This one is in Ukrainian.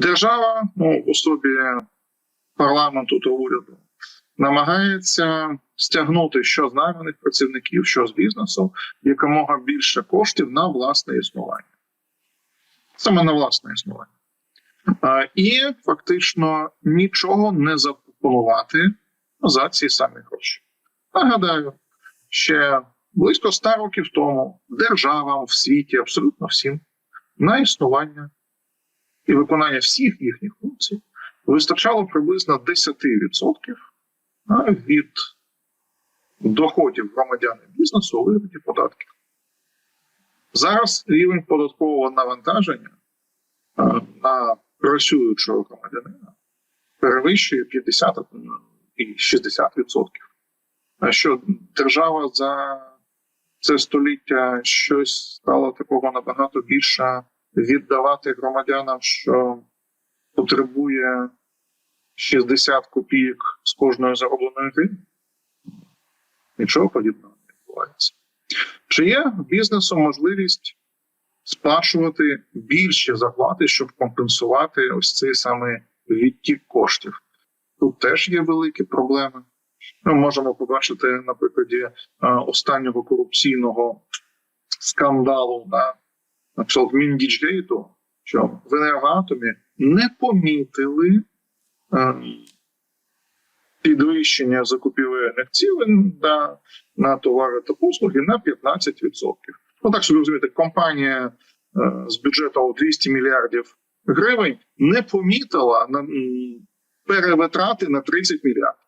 Держава, ну, в особі парламенту та уряду, намагається стягнути що з найманих працівників, що з бізнесу, якомога більше коштів на власне існування. Саме на власне існування. А, і фактично нічого не запропонувати за ці самі гроші. Нагадаю, ще близько ста років тому державам в світі, абсолютно всім, на існування і виконання всіх їхніх функцій вистачало приблизно 10% від доходів громадян і бізнесу у вигляді податків. Зараз рівень податкового навантаження на працюючого громадянина перевищує 50 і 60%. А що держава за це століття щось стало такого набагато більше віддавати громадянам, що потребує 60 копійок з кожної заробленої гривні? Нічого подібного не відбувається. Чи є бізнесу можливість сплачувати більші зарплати, щоб компенсувати ось цей саме відтік коштів? Тут теж є великі проблеми. Ми можемо побачити на прикладі е, останнього корупційного скандалу на, на кшталт Міндічгейту, що в енергоатомі не помітили е, підвищення закупівельних цілей на, на товари та послуги на 15%. Ну так собі розумієте, компанія е, з бюджету у 200 мільярдів гривень не помітила на перевитрати на 30 мільярдів.